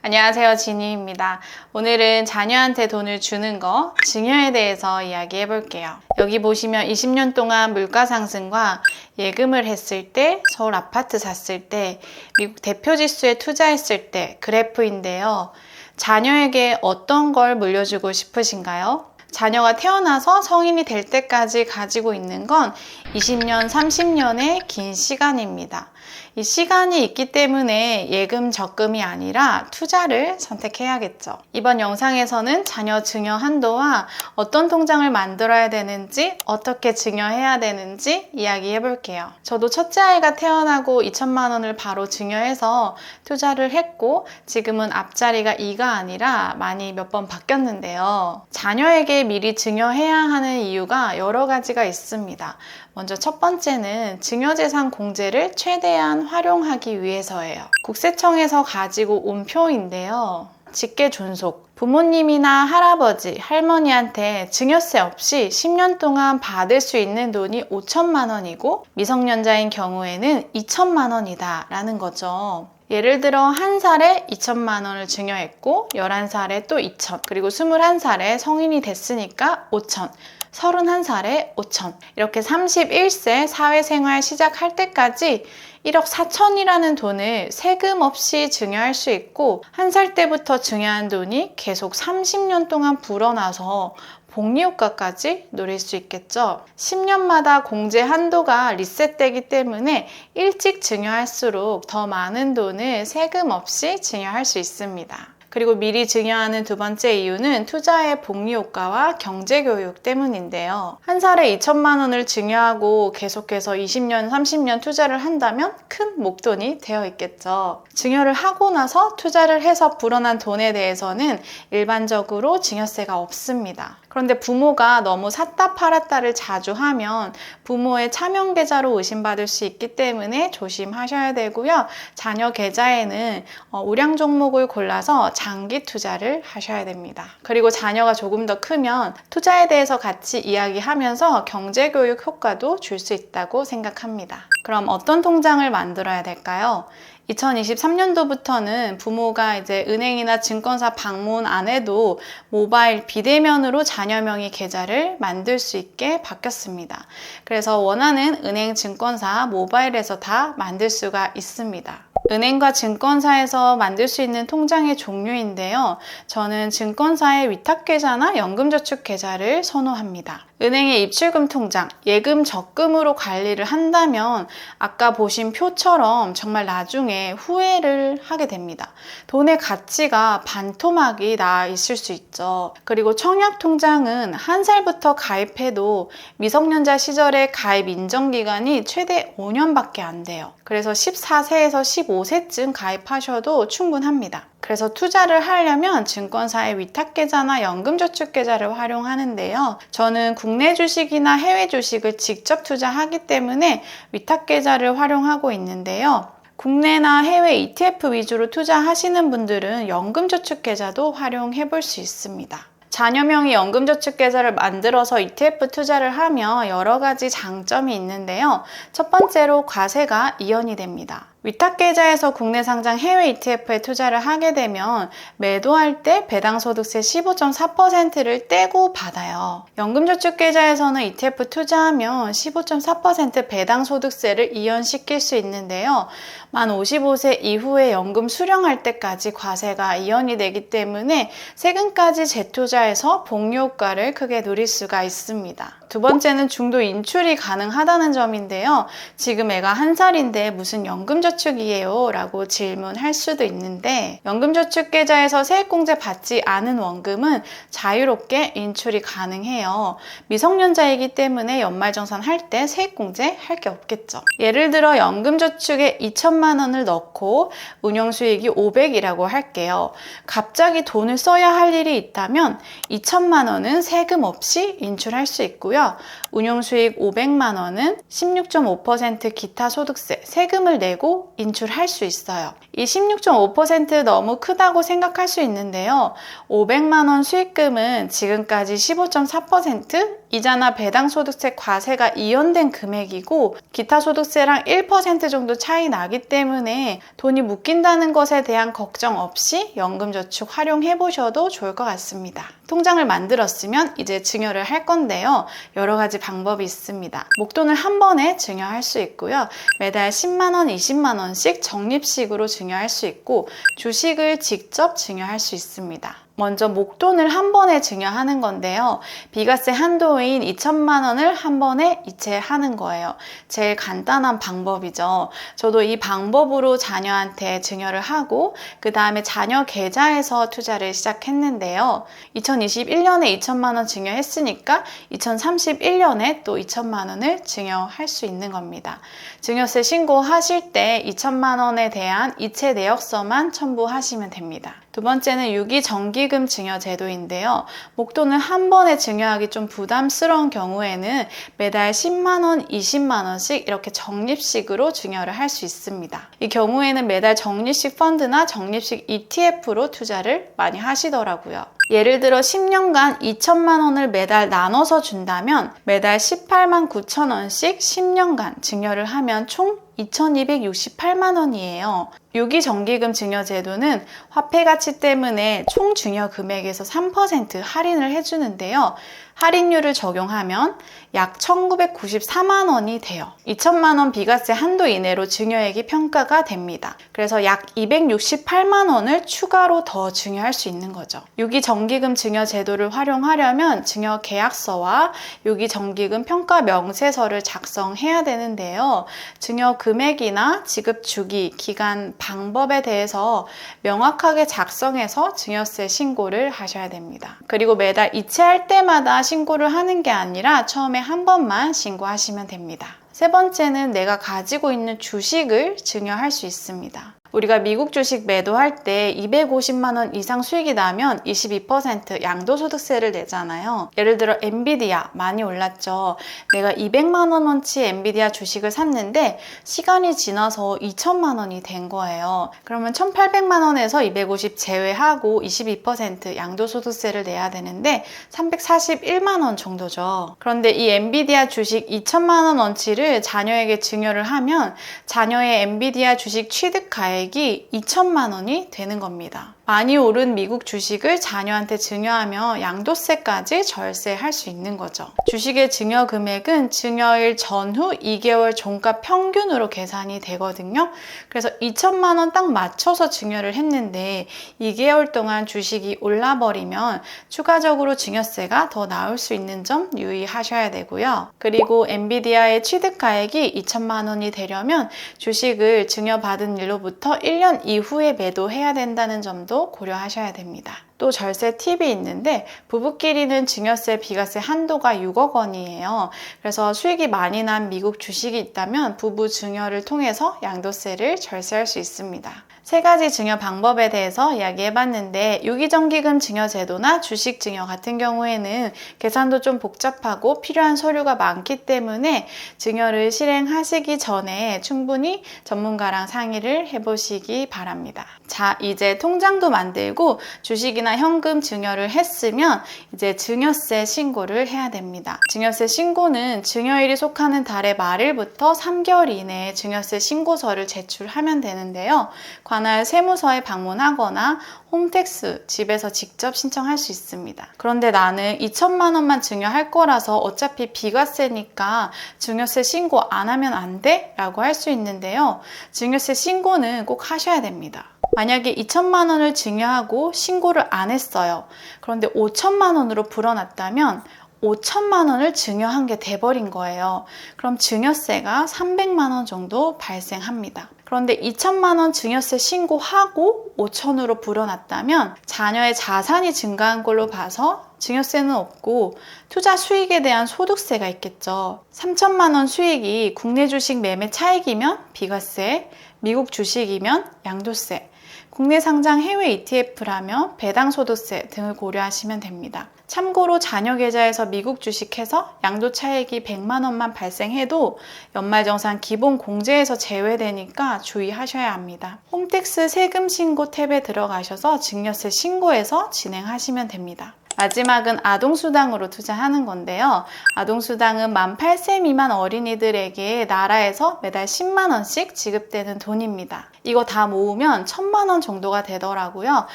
안녕하세요. 지니입니다. 오늘은 자녀한테 돈을 주는 거, 증여에 대해서 이야기해 볼게요. 여기 보시면 20년 동안 물가 상승과 예금을 했을 때, 서울 아파트 샀을 때, 미국 대표 지수에 투자했을 때 그래프인데요. 자녀에게 어떤 걸 물려주고 싶으신가요? 자녀가 태어나서 성인이 될 때까지 가지고 있는 건 20년, 30년의 긴 시간입니다. 이 시간이 있기 때문에 예금 적금이 아니라 투자를 선택해야겠죠. 이번 영상에서는 자녀 증여 한도와 어떤 통장을 만들어야 되는지, 어떻게 증여해야 되는지 이야기해 볼게요. 저도 첫째 아이가 태어나고 2천만 원을 바로 증여해서 투자를 했고, 지금은 앞자리가 2가 아니라 많이 몇 번 바뀌었는데요. 자녀에게 미리 증여해야 하는 이유가 여러 가지가 있습니다. 먼저 첫 번째는 증여재산 공제를 최대한 활용하기 위해서예요. 국세청에서 가지고 온 표인데요. 직계 존속. 부모님이나 할아버지, 할머니한테 증여세 없이 10년 동안 받을 수 있는 돈이 5천만 원이고 미성년자인 경우에는 2천만 원이다 라는 거죠. 예를 들어 한 살에 2천만 원을 증여했고 11살에 또 2천 그리고 21살에 성인이 됐으니까 5천 31살에 5천. 이렇게 31세 사회생활 시작할 때까지 1억 4천이라는 돈을 세금 없이 증여할 수 있고 한 살 때부터 증여한 돈이 계속 30년 동안 불어나서 복리 효과까지 누릴 수 있겠죠. 10년마다 공제 한도가 리셋되기 때문에 일찍 증여할수록 더 많은 돈을 세금 없이 증여할 수 있습니다. 그리고 미리 증여하는 두 번째 이유는 투자의 복리 효과와 경제 교육 때문인데요. 한 살에 2천만 원을 증여하고 계속해서 20년, 30년 투자를 한다면 큰 목돈이 되어 있겠죠. 증여를 하고 나서 투자를 해서 불어난 돈에 대해서는 일반적으로 증여세가 없습니다. 그런데 부모가 너무 샀다 팔았다를 자주 하면 부모의 차명 계좌로 의심받을 수 있기 때문에 조심하셔야 되고요. 자녀 계좌에는 어, 우량 종목을 골라서 장기 투자를 하셔야 됩니다. 그리고 자녀가 조금 더 크면 투자에 대해서 같이 이야기하면서 경제 교육 효과도 줄 수 있다고 생각합니다. 그럼 어떤 통장을 만들어야 될까요? 2023년도부터는 부모가 이제 은행이나 증권사 방문 안 해도 모바일 비대면으로 자녀 명의 계좌를 만들 수 있게 바뀌었습니다. 그래서 원하는 은행, 증권사 모바일에서 다 만들 수가 있습니다. 은행과 증권사에서 만들 수 있는 통장의 종류인데요. 저는 증권사의 위탁계좌나 연금저축계좌를 선호합니다. 은행의 입출금 통장, 예금 적금으로 관리를 한다면 아까 보신 표처럼 정말 나중에 후회를 하게 됩니다. 돈의 가치가 반토막이 나 있을 수 있죠. 그리고 청약 통장은 한 살부터 가입해도 미성년자 시절의 가입 인정 기간이 최대 5년밖에 안 돼요. 그래서 14세에서 15세쯤 가입하셔도 충분합니다. 그래서 투자를 하려면 증권사의 위탁계좌나 연금저축계좌를 활용하는데요. 저는 국내 주식이나 해외 주식을 직접 투자하기 때문에 위탁계좌를 활용하고 있는데요. 국내나 해외 ETF 위주로 투자하시는 분들은 연금저축계좌도 활용해 볼 수 있습니다. 자녀명의 연금저축계좌를 만들어서 ETF 투자를 하면 여러 가지 장점이 있는데요. 첫 번째로 과세가 이연이 됩니다. 위탁계좌에서 국내 상장 해외 ETF에 투자를 하게 되면 매도할 때 배당소득세 15.4%를 떼고 받아요. 연금저축계좌에서는 ETF 투자하면 15.4% 배당소득세를 이연시킬 수 있는데요. 만 55세 이후에 연금 수령할 때까지 과세가 이연이 되기 때문에 세금까지 재투자해서 복리효과를 크게 누릴 수가 있습니다. 두 번째는 중도 인출이 가능하다는 점인데요. 지금 애가 한 살인데 무슨 연금저축이에요? 라고 질문할 수도 있는데 연금저축계좌에서 세액공제 받지 않은 원금은 자유롭게 인출이 가능해요. 미성년자이기 때문에 연말정산 할 때 세액공제 할 게 없겠죠. 예를 들어 연금저축에 2천만 원을 넣고 운영수익이 500이라고 할게요. 갑자기 돈을 써야 할 일이 있다면 2천만 원은 세금 없이 인출할 수 있고요. 운용수익 500만 원은 16.5% 기타 소득세, 세금을 내고 인출할 수 있어요. 이 16.5% 너무 크다고 생각할 수 있는데요. 500만 원 수익금은 지금까지 15.4% 이자나 배당 소득세 과세가 이연된 금액이고 기타 소득세랑 1% 정도 차이 나기 때문에 돈이 묶인다는 것에 대한 걱정 없이 연금저축 활용해 보셔도 좋을 것 같습니다. 통장을 만들었으면 이제 증여를 할 건데요. 여러 가지 방법이 있습니다. 목돈을 한 번에 증여할 수 있고요. 매달 10만원, 20만원씩 적립식으로 증여할 수 있고 주식을 직접 증여할 수 있습니다. 먼저 목돈을 한 번에 증여하는 건데요. 비과세 한도인 2천만 원을 한 번에 이체하는 거예요. 제일 간단한 방법이죠. 저도 이 방법으로 자녀한테 증여를 하고 그 다음에 자녀 계좌에서 투자를 시작했는데요. 2021년에 2천만 원 증여했으니까 2031년에 또 2천만 원을 증여할 수 있는 겁니다. 증여세 신고하실 때 2천만 원에 대한 이체 내역서만 첨부하시면 됩니다. 두 번째는 유기정기금 증여 제도인데요. 목돈을 한 번에 증여하기 좀 부담스러운 경우에는 매달 10만원, 20만원씩 이렇게 적립식으로 증여를 할 수 있습니다. 이 경우에는 매달 적립식 펀드나 적립식 ETF로 투자를 많이 하시더라고요. 예를 들어 10년간 2천만 원을 매달 나눠서 준다면 매달 18만 9천 원씩 10년간 증여를 하면 총 2,268만 원이에요. 유기정기금 증여 제도는 화폐 가치 때문에 총 증여 금액에서 3% 할인을 해주는데요. 할인율을 적용하면 약 1,994만 원이 돼요. 2천만 원 비과세 한도 이내로 증여액이 평가가 됩니다. 그래서 약 268만 원을 추가로 더 증여할 수 있는 거죠. 유기정기금 증여 제도를 활용하려면 증여 계약서와 유기정기금 평가 명세서를 작성해야 되는데요. 증여 금액이나 지급 주기, 기간, 방법에 대해서 명확하게 작성해서 증여세 신고를 하셔야 됩니다. 그리고 매달 이체할 때마다 신고를 하는 게 아니라 처음에 한 번만 신고하시면 됩니다. 세 번째는 내가 가지고 있는 주식을 증여할 수 있습니다. 우리가 미국 주식 매도할 때 250만 원 이상 수익이 나면 22% 양도소득세를 내잖아요. 예를 들어 엔비디아 많이 올랐죠. 내가 200만 원어치 엔비디아 주식을 샀는데 시간이 지나서 2천만 원이 된 거예요. 그러면 1,800만 원에서 250 제외하고 22% 양도소득세를 내야 되는데 341만 원 정도죠. 그런데 이 엔비디아 주식 2천만 원어치를 자녀에게 증여를 하면 자녀의 엔비디아 주식 취득 가액 가액이 2천만 원이 되는 겁니다. 많이 오른 미국 주식을 자녀한테 증여하며 양도세까지 절세할 수 있는 거죠. 주식의 증여 금액은 증여일 전후 2개월 종가 평균으로 계산이 되거든요. 그래서 2천만 원 딱 맞춰서 증여를 했는데 2개월 동안 주식이 올라버리면 추가적으로 증여세가 더 나올 수 있는 점 유의하셔야 되고요. 그리고 엔비디아의 취득가액이 2천만 원이 되려면 주식을 증여받은 일로부터 1년 이후에 매도해야 된다는 점도 고려하셔야 됩니다. 또 절세 팁이 있는데 부부끼리는 증여세, 비과세 한도가 6억 원이에요. 그래서 수익이 많이 난 미국 주식이 있다면 부부 증여를 통해서 양도세를 절세할 수 있습니다. 세 가지 증여 방법에 대해서 이야기해 봤는데 유기정기금 증여 제도나 주식 증여 같은 경우에는 계산도 좀 복잡하고 필요한 서류가 많기 때문에 증여를 실행하시기 전에 충분히 전문가랑 상의를 해보시기 바랍니다. 자, 이제 통장도 만들고 주식이나 현금 증여를 했으면 이제 증여세 신고를 해야 됩니다. 증여세 신고는 증여일이 속하는 달의 말일부터 3개월 이내에 증여세 신고서를 제출하면 되는데요. 관할 세무서에 방문하거나 홈택스 집에서 직접 신청할 수 있습니다. 그런데 나는 2천만 원만 증여할 거라서 어차피 비과세니까 증여세 신고 안 하면 안 돼? 라고 할 수 있는데요. 증여세 신고는 꼭 하셔야 됩니다. 만약에 2천만 원을 증여하고 신고를 안 했어요. 그런데 5천만 원으로 불어났다면 5천만 원을 증여한 게 돼버린 거예요. 그럼 증여세가 300만 원 정도 발생합니다. 그런데 2천만 원 증여세 신고하고 5천으로 불어났다면 자녀의 자산이 증가한 걸로 봐서 증여세는 없고 투자 수익에 대한 소득세가 있겠죠. 3천만 원 수익이 국내 주식 매매 차익이면 비과세, 미국 주식이면 양도세, 국내 상장 해외 ETF라면 배당 소득세 등을 고려하시면 됩니다. 참고로 자녀 계좌에서 미국 주식해서 양도 차익이 100만 원만 발생해도 연말정산 기본 공제에서 제외되니까 주의하셔야 합니다. 홈택스 세금 신고 탭에 들어가셔서 증여세 신고해서 진행하시면 됩니다. 마지막은 아동수당으로 투자하는 건데요. 아동수당은 만 8세 미만 어린이들에게 나라에서 매달 10만 원씩 지급되는 돈입니다. 이거 다 모으면 1000만원 정도가 되더라고요.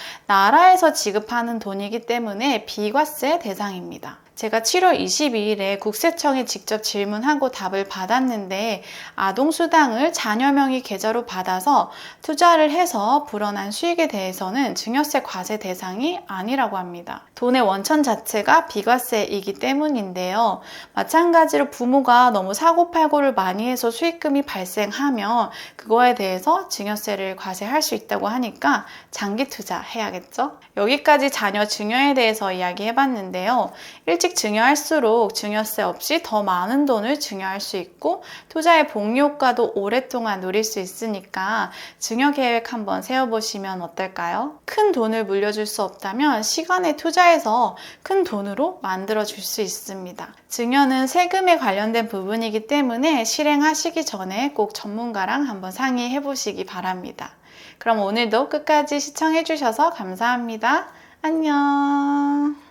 나라에서 지급하는 돈이기 때문에 비과세 대상입니다. 제가 7월 22일에 국세청에 직접 질문하고 답을 받았는데 아동수당을 자녀 명의 계좌로 받아서 투자를 해서 불어난 수익에 대해서는 증여세 과세 대상이 아니라고 합니다. 돈의 원천 자체가 비과세이기 때문인데요. 마찬가지로 부모가 너무 사고팔고를 많이 해서 수익금이 발생하면 그거에 대해서 증여세를 과세할 수 있다고 하니까 장기 투자 해야겠죠? 여기까지 자녀 증여에 대해서 이야기해 봤는데요. 일찍 증여할수록 증여세 없이 더 많은 돈을 증여할 수 있고 투자의 복리 효과도 오랫동안 누릴 수 있으니까 증여 계획 한번 세워보시면 어떨까요? 큰 돈을 물려줄 수 없다면 시간에 투자해서 큰 돈으로 만들어 줄 수 있습니다. 증여는 세금에 관련된 부분이기 때문에 실행하시기 전에 꼭 전문가랑 한번 상의해 보시기 바랍니다. 그럼 오늘도 끝까지 시청해 주셔서 감사합니다. 안녕.